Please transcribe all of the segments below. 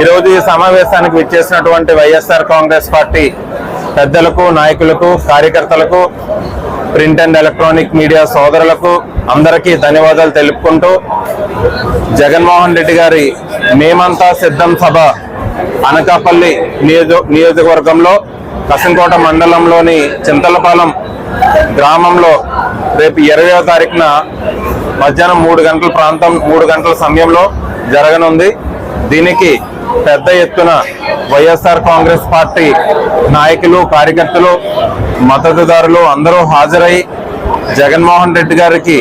ఈరోజు ఈ సమావేశానికి విచ్చేసినటువంటి వైఎస్ఆర్ కాంగ్రెస్ పార్టీ పెద్దలకు నాయకులకు కార్యకర్తలకు ప్రింట్ అండ్ ఎలక్ట్రానిక్ మీడియా సోదరులకు అందరికీ ధన్యవాదాలు తెలుపుకుంటూ జగన్మోహన్ రెడ్డి గారి మేమంతా సిద్ధం సభ అనకాపల్లి నియోజక నియోజకవర్గంలో కసంకోట మండలంలోని చింతలపాలెం గ్రామంలో రేపు ఇరవయో తారీఖున మధ్యాహ్నం మూడు గంటల ప్రాంతం మూడు గంటల సమయంలో జరగనుంది. దీనికి పెద్ద ఎత్తున వైఎస్ఆర్ కాంగ్రెస్ పార్టీ నాయకులు కార్యకర్తలు మద్దతుదారులు అందరూ హాజరై జగన్మోహన్ రెడ్డి గారికి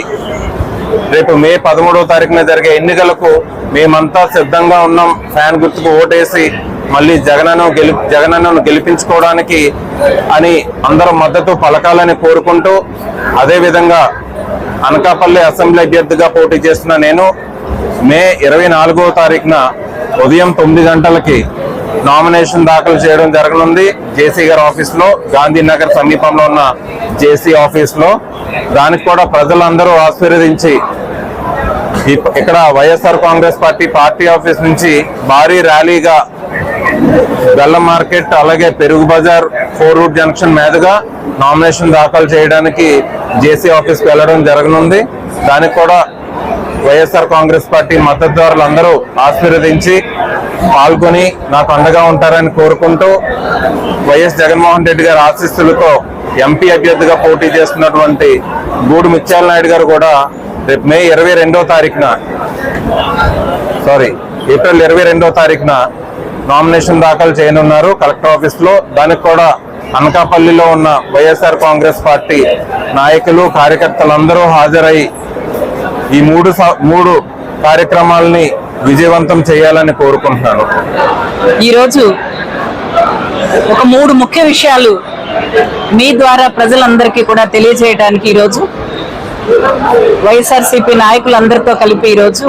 రేపు మే పదమూడవ తారీఖున జరిగే ఎన్నికలకు మేమంతా సిద్ధంగా ఉన్నాం. ఫ్యాన్ గుర్తుకు ఓటేసి మళ్ళీ జగనను గెలి జగనన్నను గెలిపించుకోవడానికి అని అందరూ మద్దతు పలకాలని కోరుకుంటూ అదేవిధంగా అనకాపల్లి అసెంబ్లీ అభ్యర్థిగా పోటీ చేస్తున్న నేను మే ఇరవై నాలుగవ తారీఖున ఉదయం తొమ్మిది గంటలకి నామినేషన్ దాఖలు చేయడం జరగనుంది. జేసీ గారి ఆఫీస్లో గాంధీనగర్ సమీపంలో ఉన్న జేసీ ఆఫీస్లో దానికి కూడా ప్రజలందరూ ఆశీర్వదించి ఇక్కడ YSR Congress party party office నుంచి భారీ ర్యాలీగా బెల్లం మార్కెట్ అలాగే Perugu Bazaar four road junction మీదుగా నామినేషన్ దాఖలు చేయడానికి జేసీ ఆఫీస్కి వెళ్ళడం జరగనుంది. దానికి కూడా వైఎస్ఆర్ కాంగ్రెస్ పార్టీ మద్దతుదారులందరూ ఆశీర్వదించి పాల్గొని నాకు అండగా ఉంటారని కోరుకుంటూ వైఎస్ జగన్మోహన్ రెడ్డి గారి ఆశీస్సులతో ఎంపీ అభ్యర్థిగా పోటీ చేస్తున్నటువంటి గూడు ముత్యాల నాయుడు గారు కూడా రేపు మే ఇరవై రెండో తారీఖున సారీ ఏప్రిల్ ఇరవై రెండో తారీఖున నామినేషన్ దాఖలు చేయనున్నారు. కలెక్టర్ ఆఫీస్లో దానికి కూడా అనకాపల్లిలో ఉన్న వైఎస్ఆర్ కాంగ్రెస్ పార్టీ నాయకులు కార్యకర్తలందరూ హాజరై ఈ మూడు స- మూడు కార్యక్రమాలని విజయవంతం చేయాలని కోరుకుంటున్నాను. ఈరోజు ఒక మూడు ముఖ్య విషయాలు మీ ద్వారా ప్రజలందరికీ కూడా తెలియజేయడానికి ఈరోజు వైఎస్ఆర్సీపీ నాయకులందరితో కలిపి ఈరోజు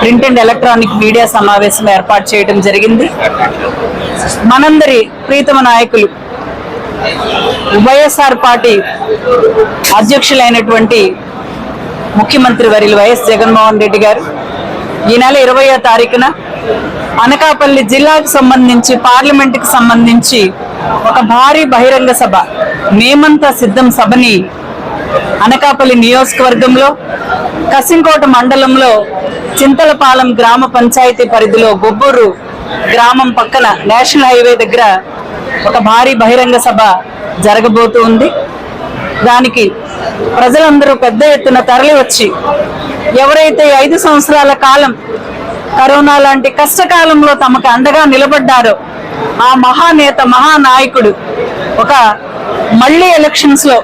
ప్రింట్ అండ్ ఎలక్ట్రానిక్ మీడియా సమావేశం ఏర్పాటు చేయడం జరిగింది. మనందరి ప్రీతమ నాయకులు వైఎస్ఆర్ పార్టీ అధ్యక్షులైనటువంటి ముఖ్యమంత్రి వర్యులు వైఎస్ జగన్మోహన్ రెడ్డి గారు. ఈ నెల ఇరవయో తారీఖున అనకాపల్లి జిల్లాకు సంబంధించి పార్లమెంటుకు సంబంధించి ఒక భారీ బహిరంగ సభ మేమంతా సిద్ధం సభని అనకాపల్లి నియోజకవర్గంలో కసింకోట మండలంలో చింతలపాలెం గ్రామ పంచాయతీ పరిధిలో గొబ్బూరు గ్రామం పక్కన నేషనల్ హైవే దగ్గర ఒక భారీ బహిరంగ సభ జరగబోతూ ఉంది. దానికి ప్రజలందరూ పెద్ద ఎత్తున తరలి వచ్చి ఎవరైతే ఐదు సంవత్సరాల కాలం కరోనా లాంటి కష్టకాలంలో తమకు అండగా నిలబడ్డారో ఆ మహానేత మహానాయకుడు ఒక మళ్ళీ ఎలక్షన్స్లో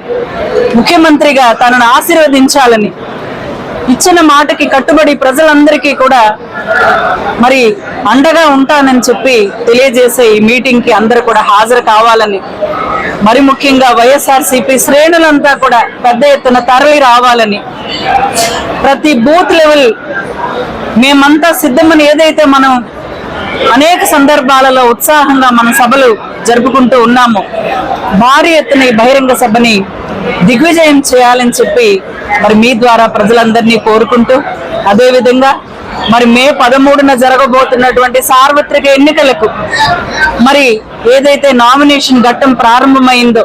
ముఖ్యమంత్రిగా తనను ఆశీర్వదించాలని ఇచ్చిన మాటకి కట్టుబడి ప్రజలందరికీ కూడా మరి అండగా ఉంటానని చెప్పి తెలియజేసే ఈ మీటింగ్కి అందరూ కూడా హాజరు కావాలని మరి ముఖ్యంగా వైఎస్ఆర్సీపీ శ్రేణులంతా కూడా పెద్ద ఎత్తున తరలి రావాలని ప్రతి బూత్ లెవెల్ మేమంతా సిద్ధమని ఏదైతే మనం అనేక సందర్భాలలో ఉత్సాహంగా మన సభలు జరుపుకుంటూ ఉన్నాము భారీ ఎత్తున ఈ బహిరంగ సభని దిగ్విజయం చేయాలని చెప్పి మరి మీ ద్వారా ప్రజలందరినీ కోరుకుంటూ అదే విధంగా మరి మే పదమూడున జరగబోతున్నటువంటి సార్వత్రిక ఎన్నికలకు మరి ఏదైతే నామినేషన్ ఘట్టం ప్రారంభమైందో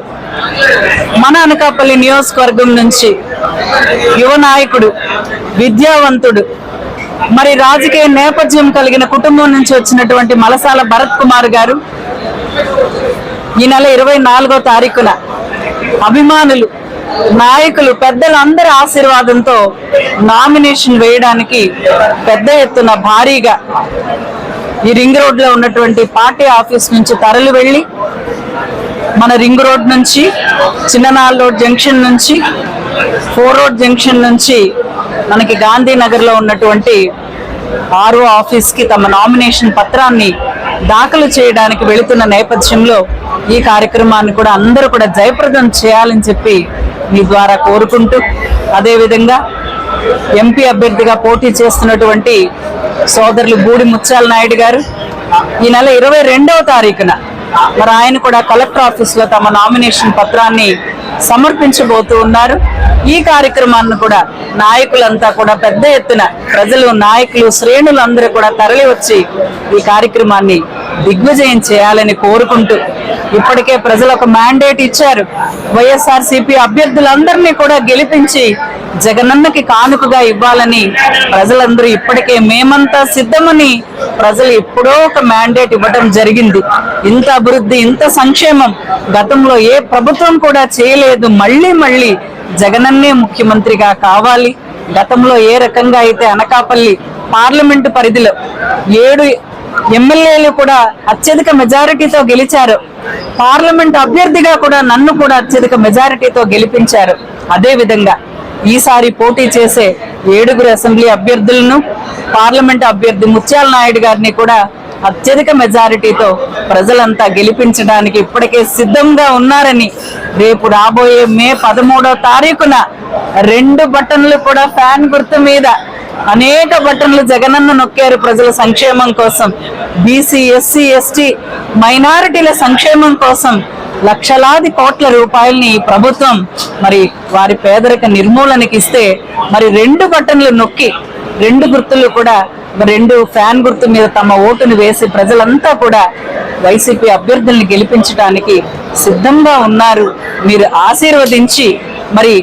మన అనకాపల్లి నియోజకవర్గం నుంచి యువ నాయకుడు విద్యావంతుడు మరి రాజకీయ నేపథ్యం కలిగిన కుటుంబం నుంచి వచ్చినటువంటి మలసాల భరత్ కుమార్ గారు ఈ నెల ఇరవై నాలుగో తారీఖున అభిమానులు నాయకులు పెద్దలందరి ఆశీర్వాదంతో నామినేషన్ వేయడానికి పెద్ద ఎత్తున భారీగా ఈ రింగ్ రోడ్లో ఉన్నటువంటి పార్టీ ఆఫీస్ నుంచి తరలి వెళ్ళి మన రింగ్ రోడ్ నుంచి చిన్ననాల్ రోడ్ జంక్షన్ నుంచి ఫోర్ రోడ్ జంక్షన్ నుంచి మనకి గాంధీనగర్లో ఉన్నటువంటి ఆర్ఓ ఆఫీస్కి తమ నామినేషన్ పత్రాన్ని దాఖలు చేయడానికి వెళుతున్న నేపథ్యంలో ఈ కార్యక్రమాన్ని కూడా అందరూ కూడా జయప్రదం చేయాలని చెప్పి మీ ద్వారా కోరుకుంటూ అదేవిధంగా ఎంపీ అభ్యర్థిగా పోటీ చేస్తున్నటువంటి సోదరులు బూడి ముత్యాల నాయుడు గారు ఈ నెల ఇరవై రెండవ తారీఖున మరి ఆయన కూడా కలెక్టర్ ఆఫీస్లో తమ నామినేషన్ పత్రాన్ని సమర్పించబోతూ ఉన్నారు. ఈ కార్యక్రమాన్ని కూడా నాయకులంతా కూడా పెద్ద ఎత్తున ప్రజలు నాయకులు శ్రేణులు అందరూ కూడా తరలి వచ్చి ఈ కార్యక్రమాన్ని దిగ్విజయం చేయాలని కోరుకుంటూ ఇప్పటికే ప్రజలు ఒక మ్యాండేట్ ఇచ్చారు. వైఎస్ఆర్ సిపి అభ్యర్థులందరినీ కూడా గెలిపించి జగనన్నకి కానుకగా ఇవ్వాలని ప్రజలందరూ ఇప్పటికే మేమంతా సిద్ధమని ప్రజలు ఎప్పుడో ఒక మ్యాండేట్ ఇవ్వడం జరిగింది. ఇంత అభివృద్ధి ఇంత సంక్షేమం గతంలో ఏ ప్రభుత్వం కూడా చేయలేదు. మళ్ళీ మళ్ళీ జగనన్నే ముఖ్యమంత్రిగా కావాలి. గతంలో ఏ రకంగా అయితే అనకాపల్లి పార్లమెంటు పరిధిలో ఏడు ఎమ్మెల్యేలు కూడా అత్యధిక మెజారిటీతో గెలిచారు. పార్లమెంట్ అభ్యర్థిగా కూడా నన్ను కూడా అత్యధిక మెజారిటీతో గెలిపించారు. అదే విధంగా ఈసారి పోటీ చేసే ఏడుగురు అసెంబ్లీ అభ్యర్థులను పార్లమెంట్ అభ్యర్థి ముత్యాల నాయుడు గారిని కూడా అత్యధిక మెజారిటీతో ప్రజలంతా గెలిపించడానికి ఇప్పటికే సిద్ధంగా ఉన్నారని రేపు రాబోయే మే పదమూడో తారీఖున రెండు బటన్లు కూడా ఫ్యాన్ గుర్తు మీద అనేక బటన్లు జగనన్న నొక్కారు ప్రజల సంక్షేమం కోసం. బీసీ ఎస్సీ ఎస్టీ మైనారిటీల సంక్షేమం కోసం లక్షలాది కోట్ల రూపాయల్ని ప్రభుత్వం మరి వారి పేదరిక నిర్మూలనకి ఇస్తే మరి రెండు బటన్లు నొక్కి రెండు గుర్తులు కూడా రెండు ఫ్యాన్ గుర్తు మీద తమ ఓటును వేసి ప్రజలంతా కూడా వైసీపీ అభ్యర్థుల్ని గెలిపించడానికి సిద్ధంగా ఉన్నారు. మీరు ఆశీర్వదించి మరి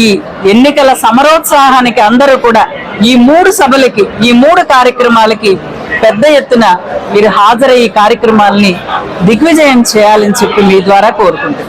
ఈ ఎన్నికల సమరోత్సాహానికి అందరూ కూడా ఈ మూడు సభలకి ఈ మూడు కార్యక్రమాలకి పెద్ద ఎత్తున మీరు హాజరయ్యే కార్యక్రమాలని దిగ్విజయం చేయాలని చెప్పి మీ ద్వారా కోరుకుంటున్నాను.